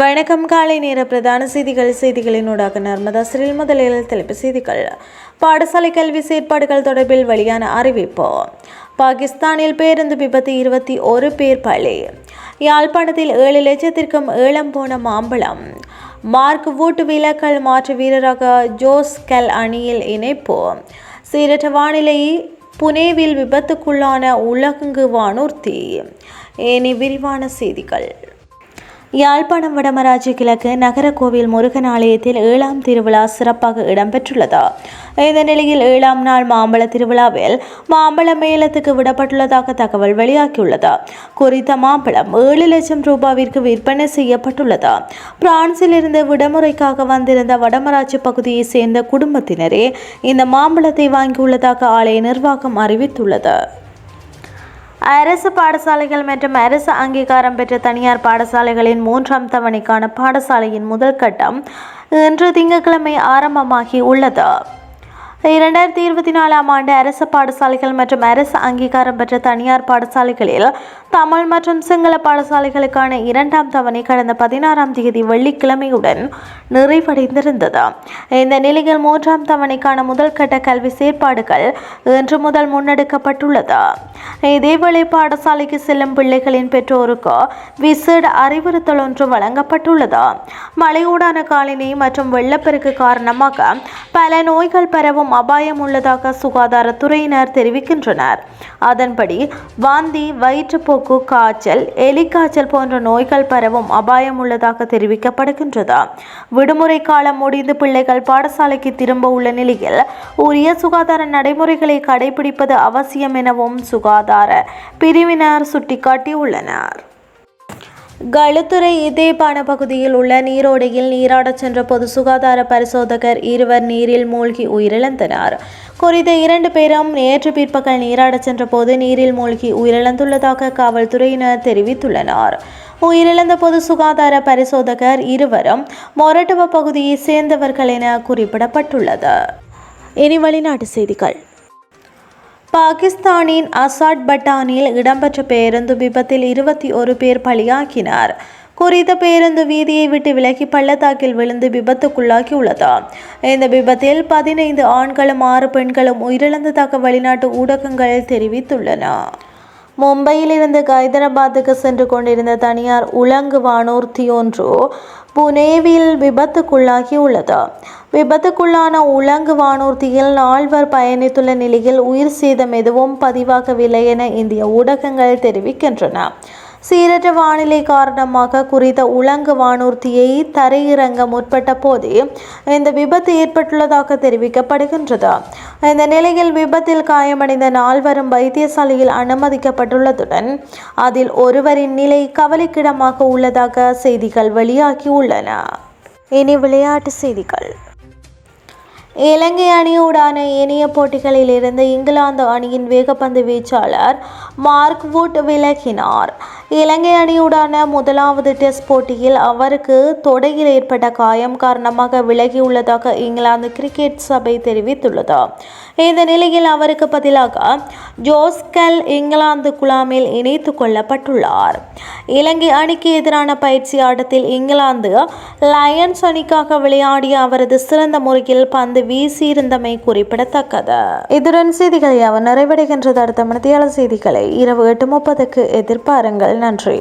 வணக்கம். காலை நேர பிரதான செய்திகள் செய்திகளினூடாக நர்மதா சிறில் முதலில் தலைப்பு செய்திகள். பாடசாலை கல்வி செயற்பாடுகள் தொடர்பில் வெளியான அறிவிப்பு. பாகிஸ்தானில் பேருந்து விபத்து இருபத்தி ஒரு பேர் பலி. யாழ்ப்பாணத்தில் ஏழு லட்சத்திற்கும் ஏலம் போன மாம்பழம். மார்க் வூட் விலக்கல் மாற்று வீரராக ஜோஸ் கல் அணியில் இணைப்பு. சீரற்ற வானிலை புனேவில் விபத்துக்குள்ளான உலகங்கு வானூர்த்தி ஏனி விரிவான செய்திகள். யாழ்ப்பாணம் வடமராட்சி கிழக்கு நகர கோவில் முருகன் ஆலயத்தில் ஏழாம் திருவிழா சிறப்பாக இடம்பெற்றுள்ளது. இந்த நிலையில் ஏழாம் நாள் மாம்பழ திருவிழாவில் மாம்பழ மேளத்துக்கு விடப்பட்டுள்ளதாக தகவல் வெளியாகியுள்ளது. குறித்த மாம்பழம் ஏழு லட்சம் ரூபாவிற்கு விற்பனை செய்யப்பட்டுள்ளது. பிரான்சிலிருந்து விடுமுறைக்காக வந்திருந்த வடமராட்சி பகுதியைச் சேர்ந்த குடும்பத்தினரே இந்த மாம்பழத்தை வாங்கியுள்ளதாக ஆலய நிர்வாகம் அறிவித்துள்ளது. அரசு பாடசாலைகள் மற்றும் அரசு அங்கீகாரம் பெற்ற தனியார் பாடசாலைகளின் மூன்றாம் தவணைக்கான பாடசாலையின் முதல் கட்டம் இன்று திங்கட்கிழமை ஆரம்பமாகி உள்ளது. இரண்டாயிரத்தி இருபத்தி நாலாம் ஆண்டு அரசு பாடசாலைகள் மற்றும் அரசு அங்கீகாரம் பெற்ற தனியார் பாடசாலைகளில் தமிழ் மற்றும் சிங்கள பாடசாலைகளுக்கான இரண்டாம் தவணை கடந்த பதினாறாம் தேதி வெள்ளிக்கிழமையுடன் நிறைவடைந்திருந்தது. இந்த நிலையில் மூன்றாம் தவணைக்கான முதல் கட்ட கல்வி செயற்பாடுகள் இன்று முதல் முன்னெடுக்கப்பட்டுள்ளது. இதேவேளை பாடசாலைக்கு செல்லும் பிள்ளைகளின் பெற்றோருக்கு விசேட அறிவுறுத்தல் ஒன்று வழங்கப்பட்டுள்ளது. மழையூடான காலனி மற்றும் வெள்ளப்பெருக்கு காரணமாக பல நோய்கள் பரவும் அபாயம் உள்ளதாக சுகாதாரத்துறையினர் தெரிவிக்கின்றனர். அதன்படி வாந்தி வயிற்றுப்போக்கு காய்ச்சல் எலிக்காய்ச்சல் போன்ற நோய்கள் பரவும் அபாயம் உள்ளதாக தெரிவிக்கப்படுகின்றது. விடுமுறை காலம் முடிந்து பிள்ளைகள் பாடசாலைக்கு திரும்ப உள்ள நிலையில் உரிய சுகாதார நடைமுறைகளை கடைபிடிப்பது அவசியம் எனவும் சுகாதார பிரிவினர் சுட்டிக்காட்டியுள்ளனர். களுத்துறை இதேபான பகுதியில் உள்ள நீரோடையில் நீராடச் சென்ற பொது சுகாதார பரிசோதகர் இருவர் நீரில் மூழ்கி உயிரிழந்தனர். குறித்த இரண்டு பேரும் நேற்று பிற்பகல் நீராடச் சென்ற போது நீரில் மூழ்கி உயிரிழந்துள்ளதாக காவல்துறையினர் தெரிவித்துள்ளனர். உயிரிழந்த பொது சுகாதார பரிசோதகர் இருவரும் மொரட்டுவ பகுதியை சேர்ந்தவர்கள் என குறிப்பிடப்பட்டுள்ளது. இனி வெளிநாட்டு செய்திகள். பாகிஸ்தானின் அசாட் பட்டானில் இடம்பெற்ற பேருந்து விபத்தில் இருபத்தி ஒரு பேர் பலியாக்கினார் குறித்த பேருந்து வீதியை விட்டு விலகி பள்ளத்தாக்கில் விழுந்து விபத்துக்குள்ளாகியுள்ளது. இந்த விபத்தில் பதினைந்து ஆண்களும் ஆறு பெண்களும் உயிரிழந்ததாக வெளிநாட்டு ஊடகங்கள் தெரிவித்துள்ளன. மும்பையிலிருந்து ஹைதராபாத்துக்கு சென்று கொண்டிருந்த தனியார் உலங்கு வானூர்த்தி ஒன்று புனேவில் விபத்துக்குள்ளாகி உள்ளது விபத்துக்குள்ளான உலங்கு வானூர்த்தியில் நால்வர் பயணித்துள்ள நிலையில் உயிர் சேதம் எதுவும் பதிவாகவில்லை என இந்திய ஊடகங்கள் தெரிவிக்கின்றன. சீரற்ற வானிலை காரணமாக குறித்த உலங்கு வானூர்த்தியை தரையிறங்க முற்பட்ட போதே இந்த விபத்து ஏற்பட்டுள்ளதாக தெரிவிக்கப்படுகின்றது. இந்த நிலையில் விபத்தில் காயமடைந்த நால்வரும் வைத்தியசாலையில் அனுமதிக்கப்பட்டுள்ளதுடன் அதில் ஒருவரின் நிலை கவலைக்கிடமாக உள்ளதாக செய்திகள் வெளியாகியுள்ளன. இனி விளையாட்டு செய்திகள். இலங்கை அணியோடான ஏனைய போட்டிகளில் இருந்து இங்கிலாந்து அணியின் வேகப்பந்து வீச்சாளர் மார்க் வுட் விலகினார். இலங்கை அணியுடான முதலாவது டெஸ்ட் போட்டியில் அவருக்கு தொடையில் ஏற்பட்ட காயம் காரணமாக விலகியுள்ளதாக இங்கிலாந்து கிரிக்கெட் சபை தெரிவித்துள்ளது. இந்த நிலையில் அவருக்கு பதிலாக ஜோஸ்கல் இங்கிலாந்து குழாமில் இணைத்து கொள்ளப்பட்டுள்ளார். இலங்கை அணிக்கு எதிரான பயிற்சி ஆட்டத்தில் இங்கிலாந்து லயன்ஸ் அணிக்காக விளையாடிய அவரது சிறந்த முறையில் பந்து வீசியிருந்தமை குறிப்பிடத்தக்கது. இதுடன் செய்திகளை அவர் நிறைவடைகின்றது. அடுத்த மனதியாளர் செய்திகளை இரவு எட்டு முப்பதுக்கு எதிர்பாருங்கள். நன்றி